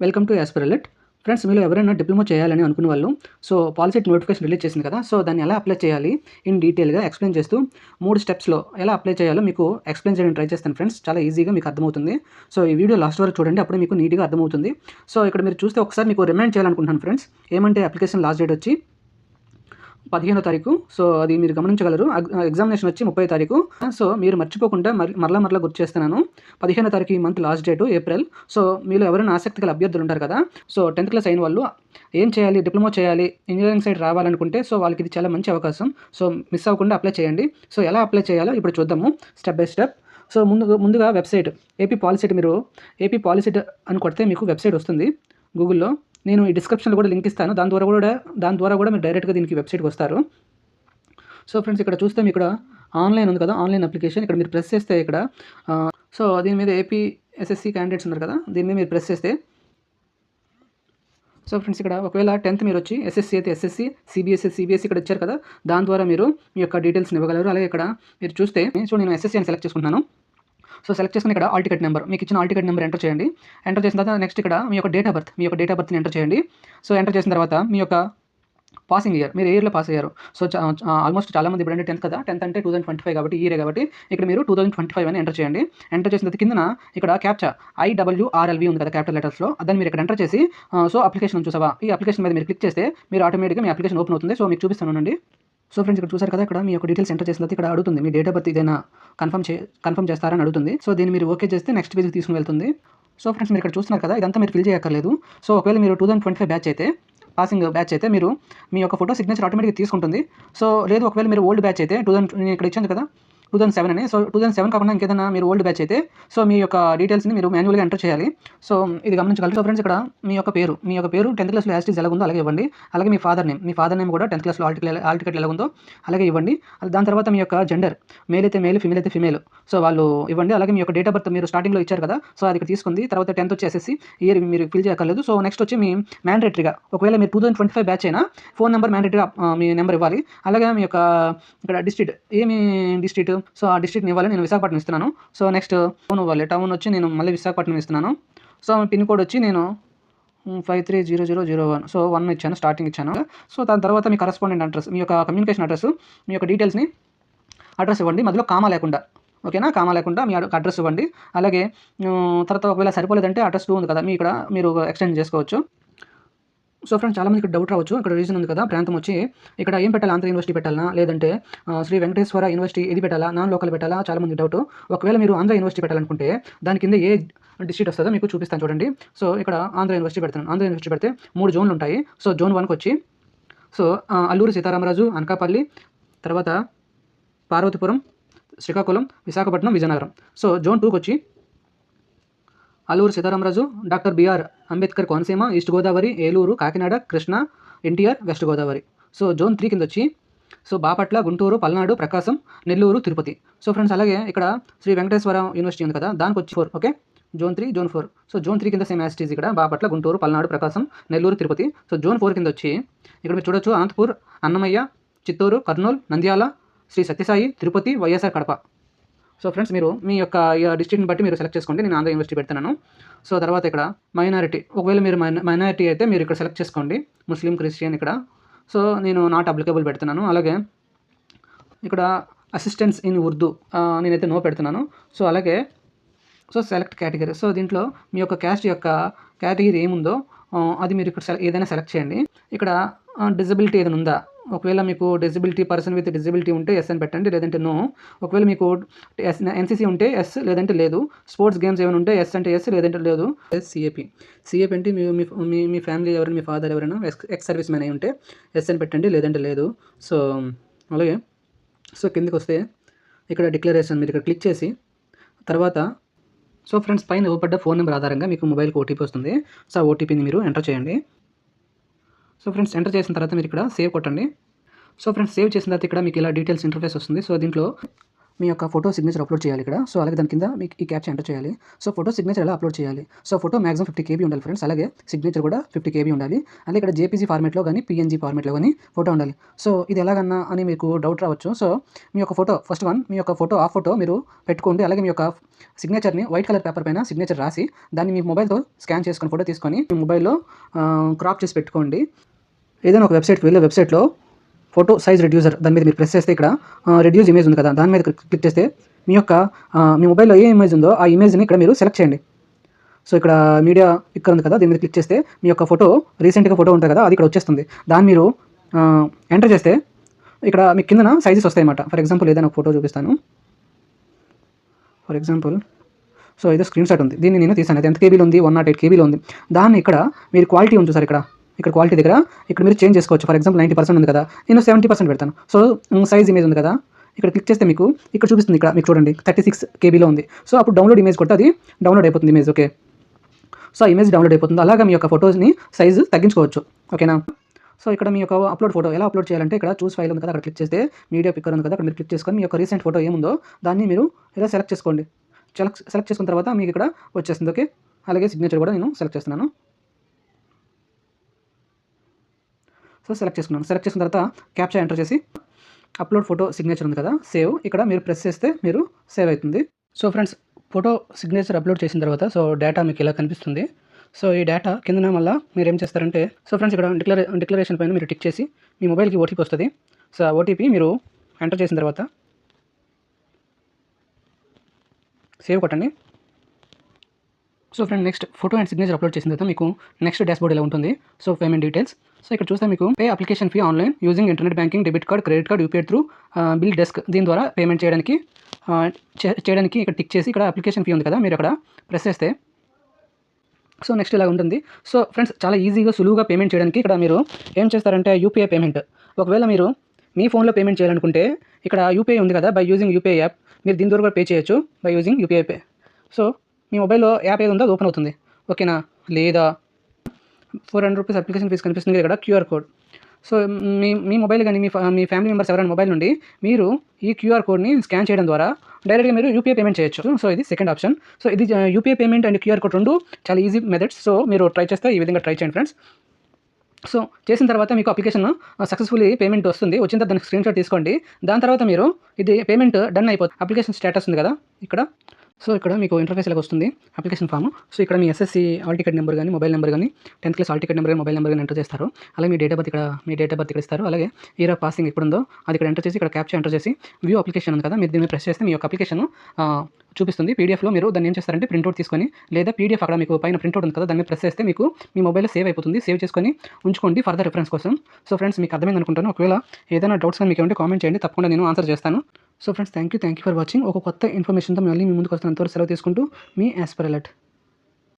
Welcome to యాస్పిరలెట్ friends మీలో ఎవరైనా diploma చేయాలని అనుకున్న వాళ్ళు సో పాలసీ నోటిఫికేషన్ రిలీజ్ చేసింది కదా సో దాన్ని ఎలా అప్లై చేయాలి ఇన్ డీటెయిల్గా ఎక్స్ప్లెయిన్ చేస్తూ మూడు స్టెప్స్లో ఎలా అప్లై చేయాలో మీకు ఎక్స్ప్లెయిన్ చేయడం ట్రై చేస్తాను ఫ్రెండ్స్ చాలా ఈజీగా మీకు అర్థమవుతుంది. సో ఈ వీడియో లాస్ట్ వరకు చూడండి అప్పుడు మీకు నీట్గా అర్థమవుతుంది. సో ఇక్కడ మీరు చూస్తే ఒకసారి మీకు రిమైండ్ చేయాలనుకుంటున్నాను ఫ్రెండ్స్ ఏమంటే అప్లికేషన్ లాస్ట్ డేట్ వచ్చి పదిహేనో తారీఖు. సో అది మీరు గమనించగలరు. ఎగ్జామినేషన్ వచ్చి ముప్పై తారీఖు. సో మీరు మర్చిపోకుండా మరి మరలా మరలా గుర్తు చేస్తున్నాను. పదిహేనో తారీఖు ఈ month last date April. So మీరు ఎవరైనా ఆసక్తి గల అభ్యర్థులు ఉంటారు కదా? సో టెన్త్ క్లాస్ అయిన వాళ్ళు ఏం చేయాలి డిప్లొమా చేయాలి ఇంజనీరింగ్ సైడ్ రావాలనుకుంటే సో వాళ్ళకి ఇది చాలా మంచి అవకాశం. సో మిస్ అవ్వకుండా అప్లై చేయండి. సో ఎలా అప్లై చేయాలో ఇప్పుడు చూద్దాము స్టెప్ బై స్టెప్. సో ముందు ముందుగా వెబ్సైట్. ఏపీ పాలసీ మీరు ఏపీ పాలసీ అని కొడితే మీకు వెబ్సైట్ వస్తుంది గూగుల్లో. నేను ఈ డిస్క్రిప్షన్లో కూడా లింక్ ఇస్తాను. దాని ద్వారా కూడా దాని ద్వారా కూడా మీరు డైరెక్ట్గా దీనికి వెబ్సైట్కి వస్తారు. సో ఫ్రెండ్స్ ఇక్కడ చూస్తే మీకు ఇక్కడ ఆన్లైన్ ఉంది కదా ఆన్లైన్ అప్లికేషన్ ఇక్కడ మీరు ప్రెస్ చేస్తే ఇక్కడ సో దీని మీద ఏపీ ఎస్ఎస్సి క్యాండిడేట్స్ ఉన్నారు కదా దీని మీద మీరు ప్రెస్ చేస్తే. సో ఫ్రెండ్స్ ఇక్కడ ఒకవేళ టెన్త్ మీరు వచ్చి ఎస్ఎస్సి అయితే ఎస్ఎస్సి సిబిఎస్ఈ సిబిఎస్సి ఇక్కడ ఇచ్చారు కదా దాని ద్వారా మీరు మీ యొక్క డీటెయిల్స్ని ఇవ్వగలరు. అలాగే ఇక్కడ మీరు చూస్తే సో నేను ఎస్ఎస్సి అని సెలెక్ట్ చేసుకున్నాను సో సెలెక్ట్ చేసుకుని ఇక్కడ ఆల్ టికెట్ నెంబర్ మీకు ఇచ్చిన ఆల్ టికెట్ నెంబర్ ఎంటర్ చేయండి. ఎంటర్ చేసిన తర్వాత నెక్స్ట్ ఇక్కడ మీ యొక్క డేట్ ఆఫ్ బర్త్ మీ యొక్క డేట్ ఆఫ్ బర్త్ని ఎంటర్ చేయండి. సో ఎంటర్ చేసిన తర్వాత మీ యొక్క పాసింగ్ ఇయర్ మీరు ఇయర్లో పాస్ అయ్యారు? సో ఆల్మోస్ట్ చాలా మంది ఇప్పుడు టెన్త్ కదా టెన్త్ అంటే టూ థౌసండ్ ట్వంటీ ఫైవ్ కాబట్టి ఇయర్ కాబట్టి ఇక్కడ మీరు టూ థౌసండ్ ట్వంటీ ఫైవ్ అని ఎంటర్ చేయండి. ఎంటర్ చేసిన తర్వాత కిందన ఇక్కడ క్యాప్చా ఐడబ్ల్యూఆర్ఎల్వి ఉంది కదా క్యాపిటల్ లెటర్స్లో దాన్ని మీరు ఇక్కడ ఎంటర్ చేసి సో అప్లికేషన్ చూసావా? ఈ అప్లికేషన్ మీద మీరు క్లిక్ చేస్తే మీరు ఆటోమేటిక్గా మీ అప్లికేషన్ ఓపెన్ అవుతుంది. సో మీకు చూపిస్తానండి సో ఫ్రెండ్స్ ఇక్కడ చూసారు కదా ఇక్కడ మీ యొక్క డీటెయిల్స్ ఎంటర్ చేసిన తర్వాత ఇక్కడ అడుగుతుంది మీ డేట్ ఆఫ్ బర్త్ ఇదేనా కన్ఫర్మ్ చే కన్ఫర్మ్ చేస్తారని అడుగుతుంది. సో దీన్ని మీరు ఓకే చేస్తే నెక్స్ట్ పేజ్కి తీసుకుని వెళ్తుంది. సో ఫ్రెండ్స్ మీరు ఇక్కడ చూస్తున్నారు కదా ఇదంతా మీరు ఫిల్ చేయక్కర్లేదు. సో ఒకవేళ మీరు two thousand twenty five batch అయితే పాసింగ్ బ్యాచ్ అయితే మీరు మీ యొక్క ఫోటో సిగ్నేచర్ ఆటోమేటిక్గా తీసుకుంటుంది. సో లేదు ఒకవేళ మీరు ఓల్డ్ బ్యాచ్ అయితే టూ థౌసండ్ నేను ఇక్కడ ఇచ్చాను కదా టూ థౌసండ్ సెవెన్ అని సో టూ థౌసండ్ సెవెన్ కాకుండా ఇంకేదైనా మీరు ఓల్డ్ బ్యాచ్ అయితే సో మీ యొక్క డీటెయిల్స్ని మీరు మాన్యువల్గా ఎంటర్ చేయాలి. సో ఇది గమనించగలరు. సో ఫ్రెండ్స్ ఇక్కడ మీ యొక్క పేరు మీ యొక్క పేరు టెన్త్ క్లాస్లో యాస్టీస్ ఎలా ఉందో అలాగే ఇవ్వండి. అలాగే మీ ఫాదర్ నేమ్ మీ ఫాదర్ నేమ్ కూడా టెన్త్ క్లాస్లో ఆల్ టికెట్ ఆల్ టికెట్ ఎలా ఉందో అలాగే ఇవ్వండి. దాని తర్వాత మీ యొక్క జెండర్ మేల్ అయితే మేల్ ఫిమేల్ అయితే ఫిమేల్ సో వాళ్ళు ఇవ్వండి. అలాగే మీ యొక్క డేట్ ఆఫ్ బర్త్ మీరు స్టార్టింగ్లో ఇచ్చారు కదా సో అది ఇక్కడ తీసుకుంది. తర్వాత టెన్త్ వచ్చేసి ఇయర్ మీరు ఫిల్ చేయక్కర్లేదు. సో నెక్స్ట్ వచ్చి మీ మ్యాండేటరీగా ఒకవేళ మీరు two thousand twenty five batch అయినా ఫోన్ నెంబర్ మ్యాండేటరీగా మీ నెంబర్ ఇవ్వాలి. అలాగే మీ యొక్క ఇక్కడ డిస్ట్రిక్ట్ ఏమి డిస్ట్రిక్ట్ సో ఆ డిస్ట్రిక్ట్ ఇవ్వాలి నేను విశాఖపట్నం ఇస్తున్నాను. సో నెక్స్ట్ టౌన్ ఇవ్వాలి. టౌన్ వచ్చి నేను మళ్ళీ విశాఖపట్నం ఇస్తున్నాను. సో పిన్ కోడ్ వచ్చి నేను five three zero zero zero one so one ఇచ్చాను స్టార్టింగ్ ఇచ్చాను. సో దాని తర్వాత మీ కరస్పాండెంట్ అడ్రస్ మీ యొక్క కమ్యూనికేషన్ అడ్రస్ మీ యొక్క డీటెయిల్స్ని అడ్రస్ ఇవ్వండి. మధ్యలో కామా లేకుండా. ఓకేనా? కామా లేకుండా మీ అడ్రస్ ఇవ్వండి. అలాగే తర్వాత ఒకవేళ సరిపోలేదంటే అడ్రస్ టూ ఉంది కదా మీ ఇక్కడ మీరు ఎక్స్టెండ్ చేసుకోవచ్చు. సో ఫ్రెండ్స్ చాలా మందికి డౌట్ రావచ్చు. ఇక్కడ రీజన్ ఉంది కదా. ప్రాంతం వచ్చి ఇక్కడ ఏం పెట్టాలి? ఆంధ్ర యూనివర్సిటీ పెట్టాలా? లేదంటే శ్రీ వెంకటేశ్వర యూనివర్సిటీ ఇది పెట్టాలా? నాన్ లోకల్ పెట్టాలా? చాలా మంది డౌట్ ఒకవేళ మీరు ఆంధ్ర యూనివర్సిటీ పెట్టాలనుకుంటే దాని కింద ఏ డిస్ట్రిక్ట్ వస్తుందో మీకు చూపిస్తాను చూడండి. సో ఇక్కడ ఆంధ్ర యూనివర్సిటీ పెడతాను. ఆంధ్ర యూనివర్సిటీ పెడితే మూడు జోన్లు ఉంటాయి. సో జోన్ వన్కి వచ్చి సో అల్లూరు అల్లూరి సీతారామరాజు అనకాపల్లి తర్వాత పార్వతీపురం శ్రీకాకుళం విశాఖపట్నం విజయనగరం. సో జోన్ టూకి వచ్చి Alluru Sitarama Raju doctor BR Ambedkar Konaseema east Godavari Eluru Kakinada Krishna NTR west Godavari. So zone three కింద వచ్చి so Bapatla Guntur Palnadu Prakasam Nellore Tirupati. So friends అలాగే ఇక్కడ Sri Venkateswara university ఉంది కదా దానికి వచ్చి four okay zone three zone four so zone three కింద same as it is ఇక్కడ Bapatla Guntur Palnadu Prakasam Nellore Tirupati. So zone four కింద వచ్చి ఇక్కడ మీరు చూడొచ్చు అనంతపూర్ అన్నమయ్య చిత్తూరు కర్నూలు నంద్యాల శ్రీ సత్యసాయి తిరుపతి వైఎస్ఆర్ కడప. సో ఫ్రెండ్స్ మీరు మీ యొక్క డిస్ట్రిక్ట్ని బట్టి మీరు సెలెక్ట్ చేసుకోండి. నేను ఆంధ్ర యూనివర్సిటీ పెడుతున్నాను. సో తర్వాత ఇక్కడ మైనారిటీ ఒకవేళ మీరు మైనారిటీ అయితే మీరు ఇక్కడ సెలెక్ట్ చేసుకోండి. ముస్లిం క్రిస్టియన్ ఇక్కడ. సో నేను నాట్ అప్లికబుల్ పెడుతున్నాను. అలాగే ఇక్కడ అసిస్టెన్స్ ఇన్ ఉర్దూ నేనైతే నో పెడుతున్నాను. సో అలాగే సో సెలెక్ట్ కేటగిరీ సో దీంట్లో మీ యొక్క క్యాస్ట్ యొక్క కేటగిరీ ఏముందో అది మీరు ఇక్కడ ఏదైనా సెలెక్ట్ చేయండి. ఇక్కడ డిజబిలిటీ ఏదైనా ఉందా? ఒకవేళ మీకు డిజబిలిటీ పర్సన్ విత్ డిజబిలిటీ ఉంటే ఎస్ అని పెట్టండి లేదంటే నో ఒకవేళ మీకు ఎస్ ఎన్సీసీ ఉంటే ఎస్ లేదంటే లేదు. స్పోర్ట్స్ గేమ్స్ ఏమైనా ఉంటే ఎస్ అంటే ఎస్ లేదంటే లేదు. ఎస్ సిఏపి సిఏపి అంటే మీ మీ- మీ మీ ఫ్యామిలీ ఎవరైనా మీ ఫాదర్ ఎవరైనా ఎక్స్ ఎక్స్ సర్వీస్ మ్యాన్ అయి ఉంటే ఎస్ అని పెట్టండి లేదంటే లేదు. సో అలాగే సో కిందకి వస్తే ఇక్కడ డిక్లరేషన్ మీరు ఇక్కడ క్లిక్ చేసి తర్వాత సో ఫ్రెండ్స్ పైన ఇవ్వబడ్డ ఫోన్ నెంబర్ ఆధారంగా మీకు మొబైల్కి ఓటీపీ వస్తుంది. సో ఆ ఓటీపీని మీరు ఎంటర్ చేయండి. సో ఫ్రెండ్స్ ఎంటర్ చేసిన తర్వాత మీరు ఇక్కడ సేవ్ కొట్టండి. సో ఫ్రెండ్స్ సేవ్ చేసిన తర్వాత ఇక్కడ మీకు ఇలా డీటెయిల్స్ ఇంటర్ఫేస్ వస్తుంది. సో దీంట్లో మీ యొక్క ఫోటో సిగ్నేచర్ అప్లోడ్ చేయాలి ఇక్కడ. సో అలాగే దాని కింద మీకు ఈ క్యాప్షన్ ఎంటర్ చేయాలి. సో ఫోటో సిగ్నేచర్ ఎలా అప్లోడ్ చేయాలి? So photo maximum fifty KB ఉండాలి ఫ్రెండ్స్ అలాగే సిగ్నేచర్ కూడా ఫిఫ్టీ కేబీ ఉండాలి. అలాగే ఇక్కడ జేపీజీ ఫార్మేట్లో కానీ పిఎన్జీ ఫార్మేట్లో కానీ ఫోటో ఉండాలి. సో ఇది ఎలాగన్నా అని మీకు డౌట్ రావచ్చు. సో మీ యొక్క ఫోటో ఫస్ట్ వన్ మీ యొక్క ఫోటో ఆ ఫోటో మీరు పెట్టుకోండి. అలాగే మీ యొక్క సిగ్నేచర్ని వైట్ కలర్ పేపర్ పైన సిగ్నేచర్ రాసి దాన్ని మీ మొబైల్తో స్కాన్ చేసుకొని ఫోటో తీసుకొని మీ మొబైల్లో క్రాప్ చేసి పెట్టుకోండి. ఏదైనా ఒక వెబ్సైట్కి వెళ్ళే వెబ్సైట్లో ఫోటో సైజ్ రెడ్యూసర్ దాని మీద మీరు ప్రెస్ చేస్తే ఇక్కడ రెడ్యూస్ ఇమేజ్ ఉంది కదా దాని మీద క్లిక్ చేస్తే మీ యొక్క మీ మొబైల్లో ఏ ఇమేజ్ ఉందో ఆ ఇమేజ్ని ఇక్కడ మీరు సెలెక్ట్ చేయండి. సో ఇక్కడ మీడియా ఇక్కడ ఉంది కదా దీని మీద క్లిక్ చేస్తే మీ యొక్క ఫోటో రీసెంట్గా ఫోటో ఉంటుంది కదా అది ఇక్కడ వచ్చేస్తుంది. దాన్ని మీరు ఎంటర్ చేస్తే ఇక్కడ మీ కిందన సైజెస్ వస్తాయి అన్నమాట ఫర్ ఎగ్జాంపుల్ ఏదైనా ఫోటో చూపిస్తాను. ఫర్ ఎగ్జాంపుల్ సో ఇది స్క్రీన్ షాట్ ఉంది. దీన్ని నేను తీసాను. అది ఎంత కేబీలో ఉంది? వన్ నాట్ ఎయిట్ కేబీలో ఉంది. దాన్ని ఇక్కడ మీరు క్వాలిటీ ఉంది సార్ ఇక్కడ. ఇక్కడ క్వాలిటీ దగ్గర ఇక్కడ మీరు చేంజ్ చేసుకోవచ్చు. ఫర్ ఎగ్జాంపుల్ నైంటీ పర్సెంట్ ఉంది కదా నేను సెవెంటీ పర్సెంట్ పెడతాను. సో సైజ్ ఇమేజ్ ఉంది కదా ఇక్కడ క్లిక్ చేస్తే మీకు ఇక్కడ చూపిస్తుంది ఇక్కడ మీకు చూడండి థర్టీ సిక్స్ కేబీలో ఉంది. సో అప్పుడు డౌన్లోడ్ ఇమేజ్ కొట్టి అది డౌన్లోడ్ అయిపోతుంది ఇమేజ్ ఓకే సో ఆ ఇమేజ్ డౌన్లోడ్ అయిపోతుంది. అలాగా మీ యొక్క ఫొటోస్ని సైజు తగ్గించుకోవచ్చు ఓకేనా సో ఇక్కడ మీ యొక్క అప్లోడ్ ఫోటో ఎలా అప్లోడ్ చేయాలంటే ఇక్కడ చూస్ ఫైల్ ఉంది కదా అక్కడ క్లిక్ చేస్తే మీడియా పిక్కర్ ఉంది కదా అక్కడ మీరు క్లిక్ చేసుకొని మీ యొక్క రీసెంట్ ఫోటో ఏముందో దాన్ని మీరు ఇలా సెలెక్ట్ చేసుకోండి. సెలెక్ట్ సెలెక్ట్ చేసుకున్న తర్వాత మీకు ఇక్కడ వచ్చేస్తుంది ఓకే అలాగే సిగ్నేచర్ కూడా నేను సెలెక్ట్ చేస్తున్నాను. సో సెలెక్ట్ చేసుకున్నాను. సెలెక్ట్ చేసిన తర్వాత క్యాప్చర్ ఎంటర్ చేసి అప్లోడ్ ఫోటో సిగ్నేచర్ ఉంది కదా సేవ్ ఇక్కడ మీరు ప్రెస్ చేస్తే మీరు సేవ్ అవుతుంది. So friends photo signature upload చేసిన తర్వాత సో డేటా మీకు ఇలా కనిపిస్తుంది. సో ఈ డేటా కిందన మళ్ళీ మీరు ఏం చేస్తారంటే సో ఫ్రెండ్స్ ఇక్కడ డిక్లరే డిక్లరేషన్ పైన మీరు టిక్ చేసి మీ మొబైల్కి ఓటీపీ వస్తుంది. సో ఆ ఓటీపీ మీరు ఎంటర్ చేసిన తర్వాత సేవ్ కొట్టండి. So friend next photo and signature upload చేసిన తర్వాత మీకు నెక్స్ట్ డాష్బోర్డ్ ఇలా ఉంటుంది? సో పేమెంట్ డీటెయిల్స్ సో ఇక్కడ చూస్తే మీకు pay application fee online using internet banking debit card credit card UPI through BillDesk దీని ద్వారా పేమెంట్ చేయడానికి uh, చే- చేయడానికి ఇక్కడ టిక్ చేసి ఇక్కడ అప్లికేషన్ ఫీ ఉంది కదా మీరు అక్కడ ప్రెస్ చేస్తే. సో నెక్స్ట్ ఇలా ఉంటుంది? సో ఫ్రెండ్స్ చాలా ఈజీగా సులువుగా పేమెంట్ చేయడానికి ఇక్కడ మీరు ఏం చేస్తారంటే యూపీఐ పేమెంట్ ఒకవేళ మీరు మీ ఫోన్లో పేమెంట్ చేయాలనుకుంటే ఇక్కడ యూపీఐ ఉంది కదా బై యూజింగ్ యూపీఐ యాప్ మీరు దీని ద్వారా కూడా పే చేయొచ్చు by using UPI pay so మీ మొబైల్లో యాప్ ఏది ఉందో అది ఓపెన్ అవుతుంది. ఓకేనా? లేదా? Four hundred rupees application fee కనిపిస్తుంది ఇక్కడ క్యూఆర్ కోడ్. సో మీ మీ మొబైల్ కానీ మీ మీ ఫ్యామిలీ మెంబర్స్ ఎవరైనా మొబైల్ నుండి మీరు ఈ క్యూఆర్ కోడ్ని స్కాన్ చేయడం ద్వారా డైరెక్ట్గా మీరు యూపీఐ పేమెంట్ చేయొచ్చు. సో ఇది సెకండ్ ఆప్షన్. సో ఇది UPI payment and QR code రెండు చాలా ఈజీ మెథడ్స్ సో మీరు ట్రై చేస్తే ఈ విధంగా ట్రై చేయండి ఫ్రెండ్స్. సో చేసిన తర్వాత మీకు అప్లికేషన్ సక్సెస్ఫుల్లీ పేమెంట్ వస్తుంది. వచ్చిన తర్వాత దానికి స్క్రీన్ షాట్ తీసుకోండి. దాని తర్వాత మీరు ఇది పేమెంట్ డన్ అయిపోతుంది అప్లికేషన్ స్టేటస్ ఉంది కదా ఇక్కడ. సో ఇక్కడ మీకు ఇంటర్ఫేస్ లాగా వస్తుంది. అప్లికేషన్ ఫామ్ సో ఇక్కడ మీ ఎస్ఎస్సి ఆల్ టికెట్ నెంబర్ కానీ మొబైల్ నెంబర్ కానీ tenth class hall ticket number mobile number కానీ ఎంటర్ చేస్తారు. అలాగే మీ డేట్ ఆఫ్ బర్త్ ఇక్కడ మీ డేట్ ఆఫ్ బర్త్ ఇక్కడ ఇస్తారు. అలాగే ఇయర్ ఆఫ్ పాసింగ్ ఎప్పుడు ఉందో అది ఇక్కడ ఎంటర్ చేసి ఇక్కడ క్యాప్చర్ ఎంటర్ చేసి వ్యూ అప్లికేషన్ ఉంది కదా మీరు దీన్ని ప్రెస్ చేస్తే మీ యొక్క అప్లికేషన్ చూపిస్తుంది. పీడిఎఫ్లో మీరు దాన్ని ఏం చేస్తారంటే ప్రింట్అవుట్ తీసుకొని లేదా పీడిఎఫ్ అక్కడ మీకు పైన ప్రింట్అవుట్ ఉంది కదా దాన్ని ప్రెస్ చేస్తే మీకు మీ మొబైల్లో సేవ్ అయిపోతుంది. సేవ్ చేసుకొని ఉంచుకోండి ఫర్దర్ రిఫరెన్స్ కోసం. సో ఫ్రెండ్స్ మీకు అర్థమైంది అనుకుంటాను ఒకవేళ ఏదైనా డౌట్స్ కానీ మీకు ఏమంటే కామెంట్ చేయండి. తప్పకుండా నేను ఆన్సర్ చేస్తాను. So friends thank you thank you for watching ఒక కొత్త ఇన్ఫర్మేషన్తో మళ్ళీ మీ ముందుకు వస్తున్నంతవరకు సెలవు తీసుకుంటూ మీ యాస్పర్ అలర్ట్